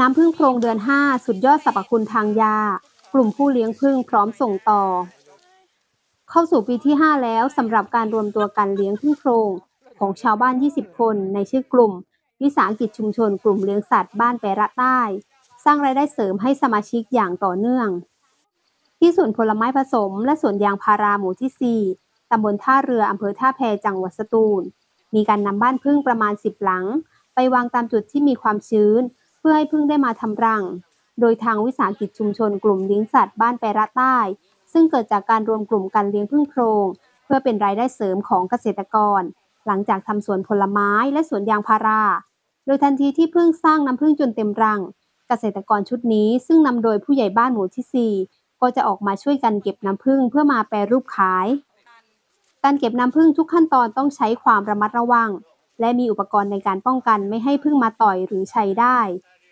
น้ำพึ่งโพรงเดือน 5 สุดยอดสรรพคุณทางยา กลุ่มผู้เลี้ยงพึ่งพร้อมส่งต่อ เข้าสู่ปีที่ 5 แล้วสำหรับการรวมตัวกันเลี้ยงพึ่งโพรงของชาวบ้าน 20 คน ในชื่อกลุ่ม วิสาหกิจชุมชน กลุ่มเลี้ยงสัตว์บ้านแประใต้ สร้างรายได้เสริมให้สมาชิกอย่างต่อเนื่อง ที่สวนผลไม้ผสม และสวนยางพาราหมู่ที่ 4ตำบลท่าเรืออำเภอท่าแพจังหวัดสตูล มีการนำบ้านพึ่งประมาณ 10 หลัง ไปวางตามจุดที่มีความชื้น เพื่อให้พึ่งได้มาทำรัง โดยทางวิสาหกิจชุมชนกลุ่มเลี้ยงสัตว์บ้านแประใต้ ซึ่งเกิดจากการรวมกลุ่มกันเลี้ยงพึ่งโพรง เพื่อเป็นรายได้เสริมของเกษตรกร หลังจากทำสวนผลไม้และสวนยางพารา โดยทันทีที่พึ่งสร้างน้ำพึ่งจนเต็มรัง เกษตรกรชุดนี้ซึ่งนำโดยผู้ใหญ่บ้านหมู่ที่ 4 ก็จะออกมาช่วยกันเก็บน้ำพึ่งเพื่อมาแปรรูปขาย การเก็บน้ำพึ่งทุกขั้นตอนต้องใช้ความระมัดระวัง และมีอุปกรณ์ในการป้องกันไม่ให้พึ่งมาต่อยหรือใชัยได้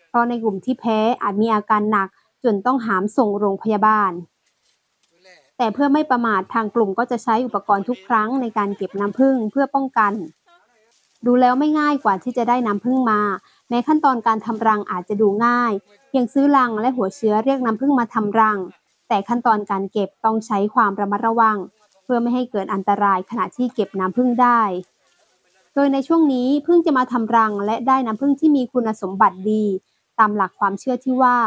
เพราะในกลุ่มที่แพ้อาจมีอาการหนักจนต้องหามส่งโรงพยาบาล แต่เพื่อไม่ประมาททางกลุ่มก็จะใช้อุปกรณ์ทุกครั้งในการเก็บน้ำผึ้งเพื่อป้องกัน ดูแล้วไม่ง่ายกว่าที่จะได้น้ำผึ้งมา แม้ขั้นตอนการทำรังอาจจะดูง่าย เพียงซื้อรังและหัวเชื้อเรียกน้ำผึ้งมาทำรัง แต่ขั้นตอนการเก็บต้องใช้ความระมัดระวัง เพื่อไม่ให้เกิดอันตรายขณะที่เก็บน้ำผึ้งได้ โดยในช่วงนี้ผึ้งจะมาทำรังและได้น้ำผึ้งที่มีคุณสมบัติดี ตามหลักความเชื่อที่ว่า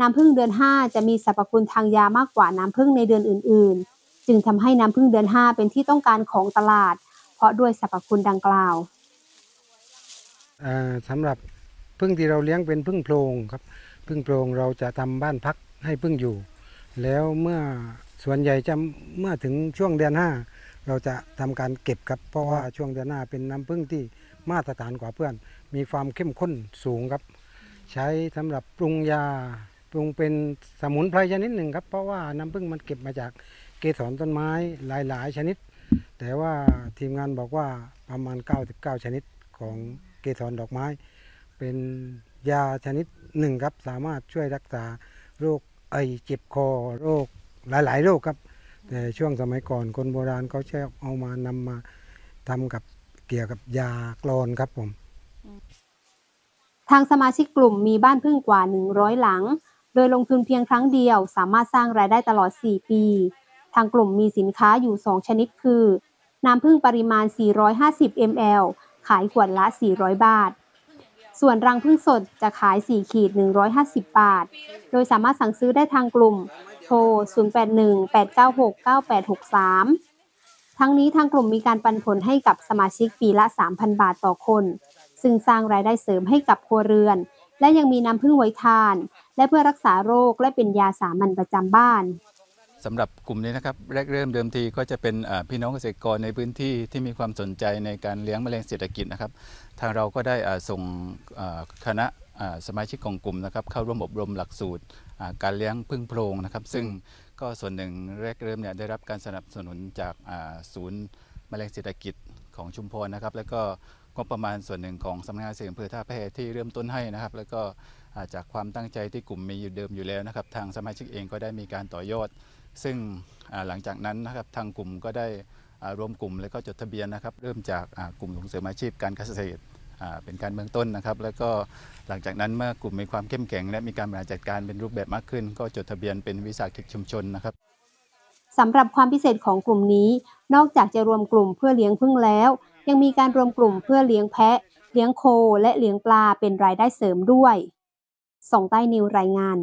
น้ำผึ้งเดือน 5 จะมีสรรพคุณทางยามากกว่าน้ำผึ้งในเดือนอื่น ๆ จึงทำให้น้ำผึ้งเดือน 5 เป็นที่ต้องการของตลาด เพราะด้วยสรรพคุณดังกล่าวอ่าสำหรับพึ่งที่เราเลี้ยงเป็นพึ่งโพรงครับพึ่งโพรงเราจะทำบ้านพักให้พึ่งอยู่ แล้วเมื่อส่วนใหญ่จะเมื่อถึงช่วงเดือนห้า เราจะทำการเก็บครับ เพราะว่าช่วงเดือนหน้าเป็นน้ำพึ่งที่มาตรฐานกว่าเพื่อน มีความเข้มข้นสูงครับ ใช้สำหรับปรุงยาปรุงเป็นสมุนไพรชนิดหนึ่งครับเพราะว่าน้ำพึ่งมันเก็บมาจากเกสรต้นไม้หลาย ๆ ชนิด แต่ว่าทีมงานบอกว่าประมาณ 99 ชนิดของเกสรดอกไม้ เป็นยาชนิดหนึ่งครับสามารถช่วยรักษาโรคไอเจ็บคอโรคหลาย ๆ โรคครับ แต่ช่วงสมัยก่อนคนโบราณเขาใช้เอามานำมาทำกับเกี่ยวกับยากรอนครับผม ทางสมาชิกกลุ่มมีบ้านพึ่งกว่า 100 หลัง โดยลงทุนเพียงครั้งเดียว สามารถสร้างรายได้ตลอด 4 ปี ทางกลุ่มมีสินค้าอยู่ 2 ชนิดคือ น้ำพึ่งปริมาณ 450 ml ขายขวดละ 400 บาท ส่วนรังพึ่งสดจะขาย 4 ขีด 150 บาท โดยสามารถสั่งซื้อได้ทางกลุ่ม โทร 0818969863 ทั้งนี้ทางกลุ่มมีการปันผลให้กับสมาชิกปีละ 3,000 บาทต่อคน ซึ่งสร้างรายได้เสริมให้กับครัวเรือน และยังมีน้ำพึ่งไว้ทาน และเพื่อรักษาโรคและเป็นยาสามัญประจำบ้าน สำหรับกลุ่มนี้นะครับแรกเริ่มเดิมทีก็จะเป็นอ่าพี่น้องเกษตรกรในพื้นที่ที่มีความสนใจในการเลี้ยงแมลงเศรษฐกิจนะครับ ทางเราก็ได้อ่าส่งอ่าคณะอ่าสมาชิกของกลุ่มนะครับเข้าร่วมอบรมหลักสูตรอ่าการเลี้ยงพึ่งโพรงนะครับ ซึ่งก็ส่วนหนึ่งแรกเริ่มเนี่ยได้รับการสนับสนุนจากอ่าศูนย์แมลงเศรษฐกิจของชุมพรนะครับ แล้วก็งบประมาณส่วนหนึ่งของสำนักงานเกษตรอำเภอท่าแพที่เริ่มต้นให้นะครับ แล้วก็อ่าจากความตั้งใจที่กลุ่มมีอยู่เดิมอยู่แล้วนะครับ ทางสมาชิกเองก็ได้มีการต่อยอด ซึ่งหลังจากนั้นนะครับทางกลุ่มก็ได้รวมกลุ่มแล้วก็จดทะเบียนนะครับ เริ่มจากกลุ่มส่งเสริมอาชีพการเกษตรเป็นการเบื้องต้นนะครับ แล้วก็หลังจากนั้นเมื่อกลุ่มมีความเข้มแข็ง และมีการบริหารจัดการเป็นรูปแบบมากขึ้น ก็จดทะเบียนเป็นวิสาหกิจชุมชนนะครับสำหรับความพิเศษของกลุ่มนี้ นอกจากจะรวมกลุ่มเพื่อเลี้ยงพึ่งแล้ว ยังมีการรวมกลุ่มเพื่อเลี้ยงแพะ เลี้ยงโคและเลี้ยงปลาเป็นรายได้เสริมด้วยส่งใต้นิวรายงาน